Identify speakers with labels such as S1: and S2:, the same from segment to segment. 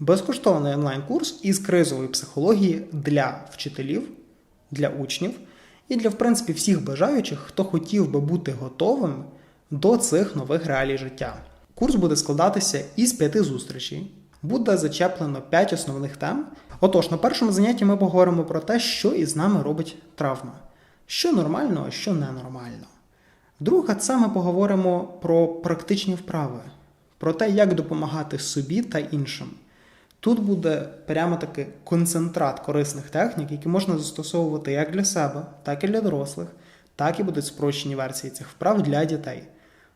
S1: Безкоштовний онлайн-курс із кризової психології для вчителів, для учнів і для, в принципі, всіх бажаючих, хто хотів би бути готовим до цих нових реалій життя. Курс буде складатися із п'яти зустрічей. Буде зачеплено п'ять основних тем. Отож, на першому занятті ми поговоримо про те, що із нами робить травма, що нормально, а що ненормально. Друге, це ми поговоримо про практичні вправи, про те, як допомагати собі та іншим. Тут буде прямо таки концентрат корисних технік, які можна застосовувати як для себе, так і для дорослих, так і будуть спрощені версії цих вправ для дітей,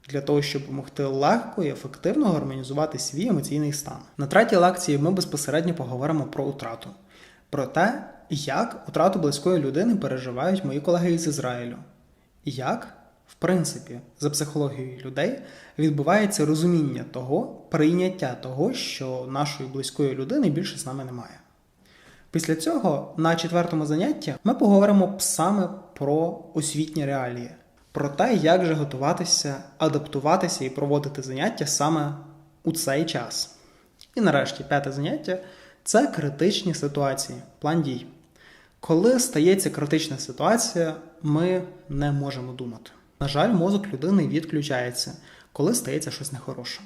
S1: для того, щоб допомогти легко і ефективно гармонізувати свій емоційний стан. На третій лекції ми безпосередньо поговоримо про утрату, про те, як утрату близької людини переживають мої колеги із Ізраїлю, як, в принципі, за психологією людей відбувається розуміння того, прийняття того, що нашої близької людини більше з нами немає. Після цього на четвертому занятті ми поговоримо саме про освітні реалії, про те, як же готуватися, адаптуватися і проводити заняття саме у цей час. І нарешті п'яте заняття це критичні ситуації, план дій. Коли стається критична ситуація, ми не можемо думати. На жаль, мозок людини відключається, коли стається щось нехороше.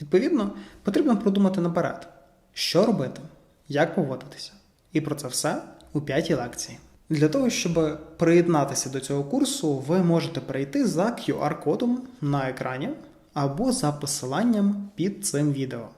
S1: Відповідно, потрібно продумати наперед, що робити, як поводитися. І про це все у п'ятій лекції. Для того, щоб приєднатися до цього курсу, ви можете перейти за QR-кодом на екрані або за посиланням під цим відео.